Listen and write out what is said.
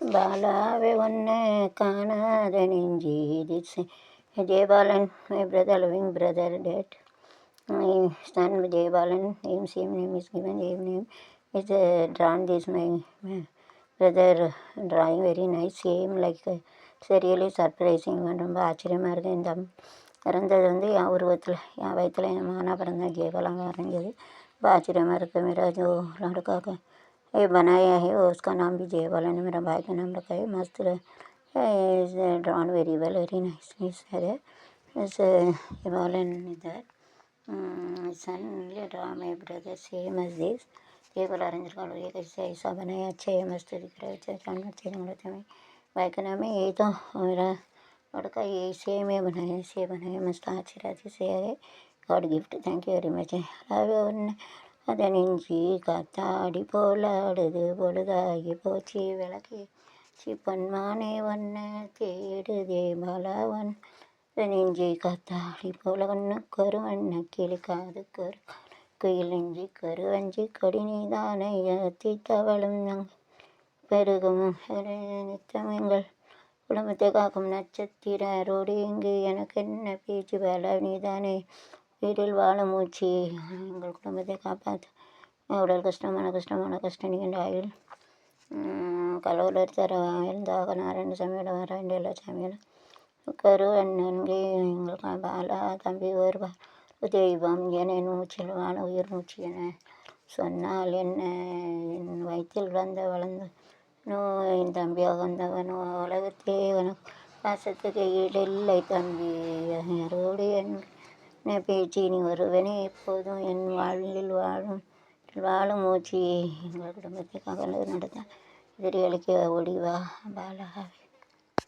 பாலாவே ஒன்று காணாத நெஞ்சி this Jayapalan my brother loving brother date Stan with Jayapalan name same name is given am name is drawn this my brother drawing very nice same like seriously surprising ரொம்ப ஆச்சரியமாக இருக்குது இந்த இறந்தது வந்து என் உருவத்தில் என் வயத்தில் என் மானா பிறந்த ஜெயபாலன் வரைஞ்சது ரொம்ப ஆச்சரியமாக இருக்குது மிராஜோ லடுக்காக ये बनाया है उसका नाम भी जयबाला ने, मेरा भाई का नाम रखा है, मस्त drawn very well very nice है। इधर son draw my brother this Jaybal arranger ये कैसे ऐसा बनाया अच्छा है, मस्त दिख रहा है अच्छा अच्छे में भाई का नाम है, ये तो मेरा लड़का, ये सेम है बनाया से बनाया, मस्त, अच्छी रहती से है। God gift, thank you very much. அதை நெஞ்சி காத்தாடி போலாடுது பொழுதாகி போச்சு. விளக்கி சிப்பன்மானே ஒன்ன தேடுதே மலவன் நெஞ்சி காத்தாடி போல ஒன்று கரு வண்ண கிளிக்காது கரு குயில் நெஞ்சி கரு வஞ்சி கொடி நீதானே தீத்தவளும் நாங்கள் பெருகும் நித்தம் எங்கள் குடும்பத்தை காக்கும் நட்சத்திர ரோடு இங்கு எனக்கு என்ன பேச்சு? வேலை நீதானே வீட்டில் வாழ மூச்சு. எங்கள் குடும்பத்தை காப்பாற்று உடல் கஷ்டமான கஷ்டமான கஷ்டம் நீண்ட ஆயுள். கலவலர் தர இருந்தாக நாராயண சாமியோட வர வேண்டிய எல்லா சாமியோட கருவன் நன்கை எங்கள் பாலா தம்பி ஒரு தெய்வம் என என் மூச்சில் வாழ உயிர் மூச்சு என சொன்னால் என்ன? என் வயிற்றில் வளர்ந்த வளர்ந்த என் தம்பியாக வந்தவன். உலகத்தே உனக்கு பாசத்துக்கு ஈடில்லை தம்பி. யாரோடு என் பேச்சு நீ ஒருவனே எப்போதும் என் வாழ்வில் வாழும் வாழும் மூச்சு. எங்கள் குடும்பத்தை கவலை நடத்த எதிரிகளுக்கு ஒளிவா பாலாவே